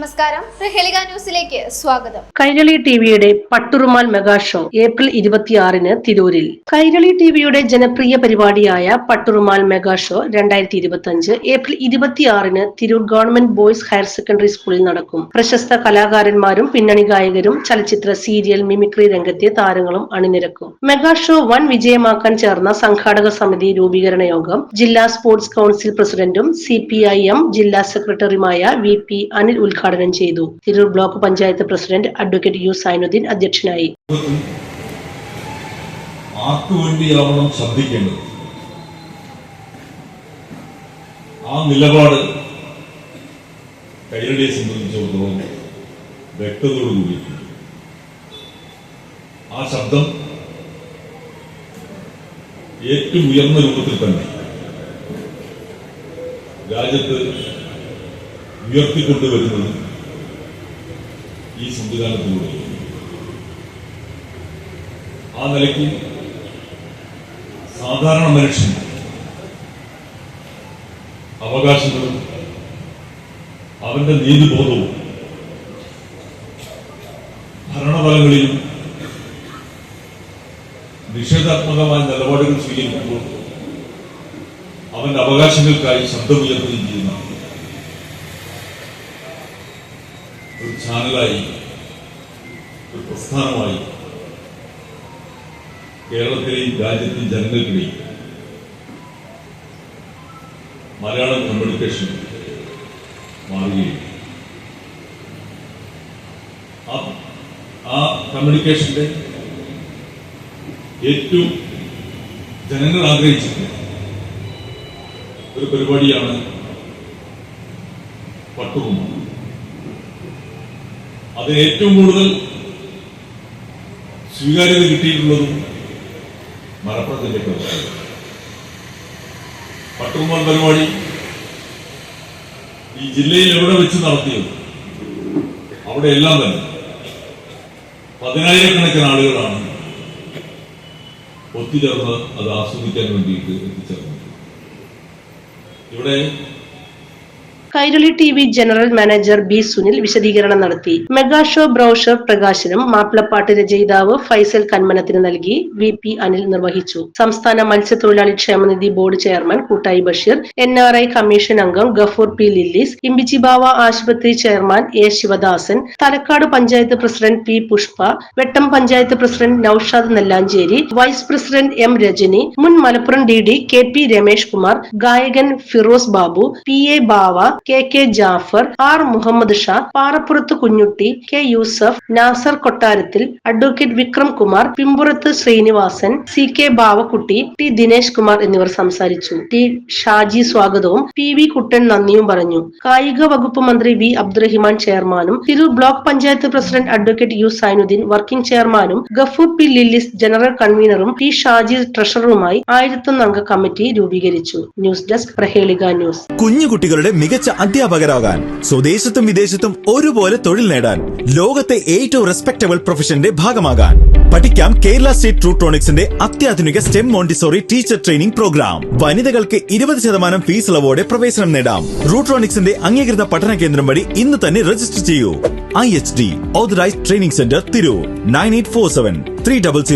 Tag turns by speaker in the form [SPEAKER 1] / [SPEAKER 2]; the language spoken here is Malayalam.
[SPEAKER 1] നമസ്കാരം. പ്രഹേളിക ന്യൂസിലേക്ക് സ്വാഗതം.
[SPEAKER 2] കൈരളി ടിവിയുടെ പട്ടുറുമാൽ മെഗാ ഷോ ഏപ്രിൽ ഇരുപത്തിയാറിന് തിരൂരിൽ. കൈരളി ടിവിയുടെ ജനപ്രിയ പരിപാടിയായ പട്ടുറുമാൽ മെഗാ ഷോ രണ്ടായിരത്തി ഇരുപത്തിയഞ്ച് ഏപ്രിൽ ഇരുപത്തിയാറിന് Tirur government boys higher secondary സ്കൂളിൽ നടക്കും. പ്രശസ്ത കലാകാരന്മാരും പിന്നണി ഗായകരും ചലച്ചിത്ര സീരിയൽ മിമിക്രി രംഗത്തെ താരങ്ങളും അണിനിരക്കും. മെഗാ ഷോ വൻ വിജയമാക്കാൻ ചേർന്ന സംഘാടക സമിതി രൂപീകരണ യോഗം ജില്ലാ സ്പോർട്സ് കൌൺസിൽ പ്രസിഡന്റും സി ജില്ലാ സെക്രട്ടറിയുമായ വി പി അനിൽ ഉദ്ഘാടനം ചെയ്തു. Tirur block panchayat president advocate U Zainudheen അധ്യക്ഷനായി.
[SPEAKER 3] ആർക്കു വേണ്ടിയാവണം ശബ്ദിക്കേണ്ടത് ആ നിലപാട് കൈരളിയെ സംബന്ധിച്ചിടത്തോളം വ്യക്തതയോടുകൂടിയിട്ടുണ്ട് ആ ശബ്ദം ഏറ്റവും ഉയർന്ന രൂപത്തിൽ തന്നെ രാജ്യത്ത് ഉയർത്തിക്കൊണ്ടുവരുന്നത് ഈ സംവിധാനത്തിലൂടെ. ആ നിലയ്ക്ക് സാധാരണ മനുഷ്യൻ അവകാശങ്ങളും അവന്റെ നീതിബോധവും ഭരണതലങ്ങളിലും നിഷേധാത്മകമായ നിലപാടുകൾ സ്വീകരിക്കുമ്പോൾ അവന്റെ അവകാശങ്ങൾക്കായി ശബ്ദമുയർത്തുകയും ചെയ്യുന്ന. ഒരു ചാനലായി ഒരു പ്രസ്ഥാനമായി കേരളത്തിലെയും രാജ്യത്തെയും ജനങ്ങൾക്കിടയിൽ മലയാളം കമ്മ്യൂണിക്കേഷൻ മാറുകയും ആ കമ്മ്യൂണിക്കേഷന്റെ ഏറ്റവും ജനങ്ങൾ ആഗ്രഹിച്ചിട്ടുള്ള ഒരു പരിപാടിയാണ് പട്ടുകുമ്മ അതിന് ഏറ്റവും കൂടുതൽ സ്വീകാര്യത കിട്ടിയിട്ടുള്ളതും മലപ്പുറത്തിന്റെ പരിപാടി പട്ടുമ്പോൾ പരിപാടി ഈ ജില്ലയിൽ എവിടെ വെച്ച് നടത്തിയത് അവിടെ എല്ലാം തന്നെ. പതിനായിരക്കണക്കിന് ആളുകളാണ് ഒത്തുചേർന്ന് അത് ആസ്വദിക്കാൻ വേണ്ടിയിട്ട് എത്തിച്ചേർന്നത്. ഇവിടെ
[SPEAKER 2] Kairali T V general manager B Sunil വിശദീകരണം നടത്തി. മെഗാ ഷോ ബ്രോഷർ പ്രകാശനം മാപ്പിളപ്പാട്ട് രചയിതാവ് ഫൈസൽ കന്മനത്തിന് നൽകി വി പി അനിൽ നിർവഹിച്ചു. സംസ്ഥാന മത്സ്യത്തൊഴിലാളി ക്ഷേമനിധി board chairman Koottayi Basheer N R I commission അംഗം ഗഫൂർ പി ലില്ലീസ് ഇമ്പിച്ചിബാവ ആശുപത്രി chairman A Sivadasan Thalakkad panchayat president P Pushpa Vettam panchayat president Noushad Nellanchery vice president M Rajani മുൻ Malappuram D D K P Ramesh Kumar ഗായകൻ Firoz Babu P A Bava K K Jafar R Muhammad Shah Parappurath Kunhutty K Yusuf Nasar Kottarathil advocate Vikram Kumar Pimpurath Srinivasan C K Bavakutty T Dinesh Kumar എന്നിവർ സംസാരിച്ചു. ടി ഷാജി സ്വാഗതവും പി വി കുട്ടൻ നന്ദിയും പറഞ്ഞു. കായിക വകുപ്പ് മന്ത്രി വി അബ്ദുറഹിമാൻ ചെയർമാനും Tirur block panchayat president advocate U Zainudheen working ചെയർമാനും ഗഫൂർ പി ലില്ലിസ് ജനറൽ കൺവീനറും ടി ഷാജി ട്രഷററുമായി ആയിരത്തൊന്നംഗ കമ്മിറ്റി രൂപീകരിച്ചു. News desk Prahelika news.
[SPEAKER 4] കുഞ്ഞു കുട്ടികളുടെ അധ്യാപകരാകാൻ സ്വദേശത്തും വിദേശത്തും ഒരുപോലെ തൊഴിൽ നേടാൻ ലോകത്തെ ഏറ്റവും റെസ്പെക്ടബിൾ പ്രൊഫഷന്റെ ഭാഗമാകാൻ. പഠിക്കാം കേരള സ്റ്റേറ്റ് ട്രൂട്രോണിക്സിന്റെ അത്യാധുനിക STEM Montessori teacher training programme. വനിതകൾക്ക് ഇരുപത് ശതമാനം ഫീസ് ഇളവോടെ പ്രവേശനം നേടാം. റൂട്രോണിക്സിന്റെ അംഗീകൃത പഠന കേന്ദ്രം വഴി ഇന്ന് തന്നെ രജിസ്റ്റർ ചെയ്യൂ. I H D authorised training centre Tirur nine eight four seven three double